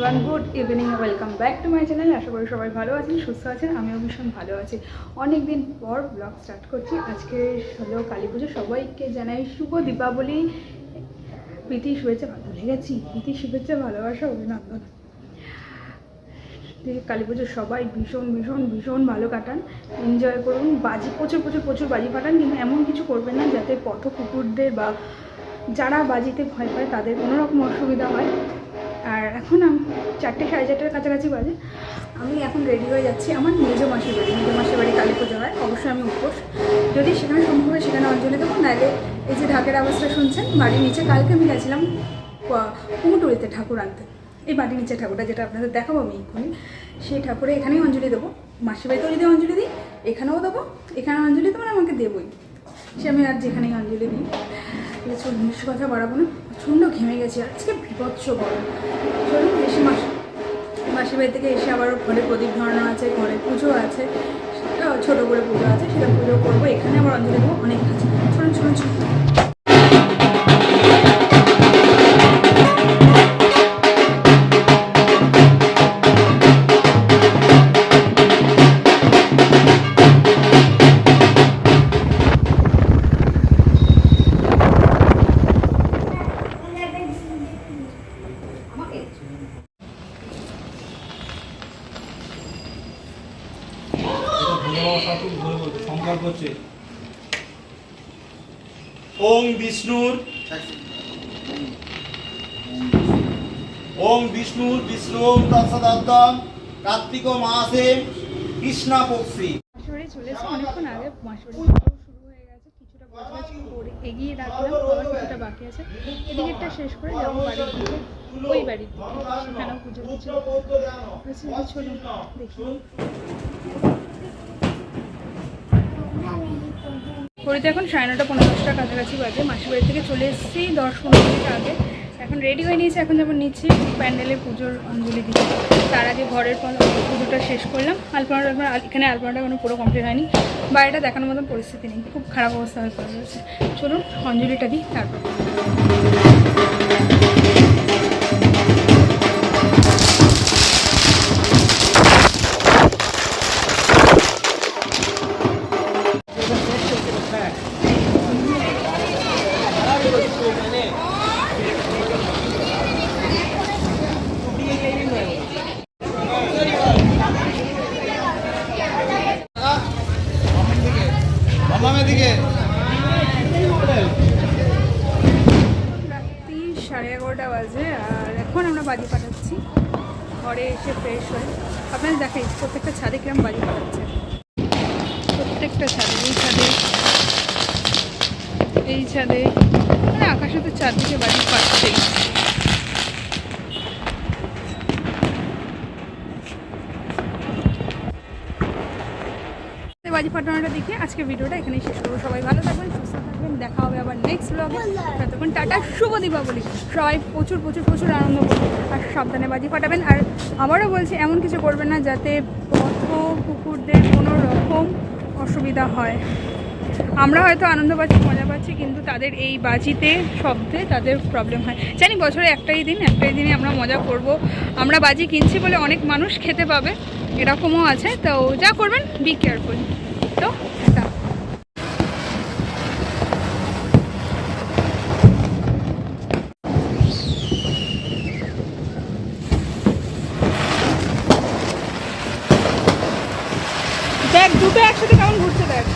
Everyone good evening welcome back to my channel আশা করি সবাই ভালো আছেন, সুস্থ আছেন, আমিও ভীষণ ভালো আছি। অনেক দিন পর ব্লগ স্টার্ট করছি। আজকে হলো কালী পুজো। সবাইকে জানাই শুভ দীপাবলি। প্রীতি, শুভেচ্ছা, ভালো লেগেছি? প্রীতি, শুভেচ্ছা, ভালোবাসা, অভিনন্দন। কালী পুজো সবাই ভীষণ ভীষণ ভীষণ ভালো কাটান। এনজয় করুন। বাজি, প্রচুর প্রচুর প্রচুর বাজি ফাটান, কিন্তু এমন কিছু করবেন না যাতে পথ কুকুরদের বা যারা বাজিতে ভয় পায়, তাদের কোনো রকম অসুবিধা হয়। আর এখন আমি, চারটে সাড়ে চারটের কাছাকাছি বাজে। আমি এখন রেডি হয়ে যাচ্ছি আমার মেজো মাসির বাড়ি। মেজো মাসির বাড়ি কালী পুজো হয়, অবশ্যই আমি উপোস। যদি সেখানে সম্ভব হয় সেখানে অঞ্জলি দেবো, নাহলে এই যে ঢাকের আওয়াজটা শুনছেন, বাড়ির নিচে কালকে আমি গেছিলাম ক- ঠাকুর আনতে। এই বাড়ির নিচে ঠাকুরটা যেটা আপনাদের দেখাবো আমি এক্ষুনি। সেই ঠাকুরে এখানেই অঞ্জলি দেবো। মাসির বাড়িতেও যদি অঞ্জলি দিই, এখানেও দেবো, এখানে অঞ্জলি দেবো আমাকে দেবই। সে আমি আর যেখানেই অঞ্জলি দিই। ঠিক আছে বেশি কথা বাড়াবো না? প্রচণ্ড ঘেমে গেছে আজকে বিভৎস গরম। চলুন বেশি মাস মাসি বাড়ি থেকে এসে আবার ঘরে প্রদীপ ধরানো আছে, ঘরে পুজো আছে ছোটো করে পুজো আছে, সেটা পুজো করব। এখানে আবার অঞ্জলি দেবো, অনেক আছে। চলুন চলুন চলুন। সংকল্প হচ্ছে। ওং বিষ্ণুর ওং বিষ্ণুর বিষ্ণু তৎসদত্তম কার্তিক মাসে কৃষ্ণা পক্ষী এসে অনেকক্ষণ আগে পুজো শুরু হয়ে গেছে কিছুটা গোছগাছ করে এগিয়ে রাখলাম আবার কিছুটা বাকি আছে। এদিকেরটা শেষ করে যাব বাড়ির দিকে ওই বাড়ির দিকে। সেখানেও পুজো কিছু চলুন দেখি। ঘড়িতে এখন সাড়ে নটা পনেরো দশটা কাছাকাছি বাজে। মাসির বাড়ি থেকে চলে এসেছি দশ পনেরো মিনিট আগে। এখন রেডি হয়ে নিয়েছি, এখন যেমন নিচ্ছি প্যান্ডেলে পুজোর অঞ্জলি দিচ্ছি তার আগে ঘরের পুজোটা শেষ করলাম। আলপনাটা এখন আলপনাটা কোনো পুরো কমপ্লিট হয়নি। বাড়িটা দেখানোর মতন পরিস্থিতি নেই। খুব খারাপ অবস্থা হয়ে পড়ে চলুন, অঞ্জলিটা দিই, তারপর। সাড়ে এগারোটা বাজে, আর এখন আমরা বাজি পাঠাচ্ছি। ঘরে এসে ফ্রেশ হয়ে। আপনাদের দেখাই, প্রত্যেকটা ছাদে কিরম বাজি পাঠাচ্ছে? প্রত্যেকটা ছাদে, এই ছাদে এই ছাদে মানে আকাশে তো চারদিকে বাজি পাচ্ছেই বাজি ফাটানোটা দেখে আজকে ভিডিওটা এখানেই শেষ করব। সবাই ভালো থাকবেন, সুস্থ থাকবেন। দেখা হবে আবার নেক্সট ব্লগে ততক্ষণ টাটা, শুভ দীপাবলি। সবাই প্রচুর প্রচুর প্রচুর আনন্দ করবেন আর সাবধানে বাজি ফাটাবেন। আর আবারও বলছি, এমন কিছু করবেন না যাতে পথ কুকুরদের কোনো রকম অসুবিধা হয়। আমরা হয়তো আনন্দ পাচ্ছি, মজা পাচ্ছি, কিন্তু তাদের এই বাজিতে, শব্দে তাদের প্রবলেম হয়। জানি বছরে একটাই দিন, একটাই দিনে আমরা মজা করব। আমরা বাজি কিনছি বলে অনেক মানুষ খেতে পাবে, এরকমও আছে। তো যা করবেন বি কেয়ারফুল তো। দেখ, দুটো একসাথে কেমন ঘুরছে, দেখ।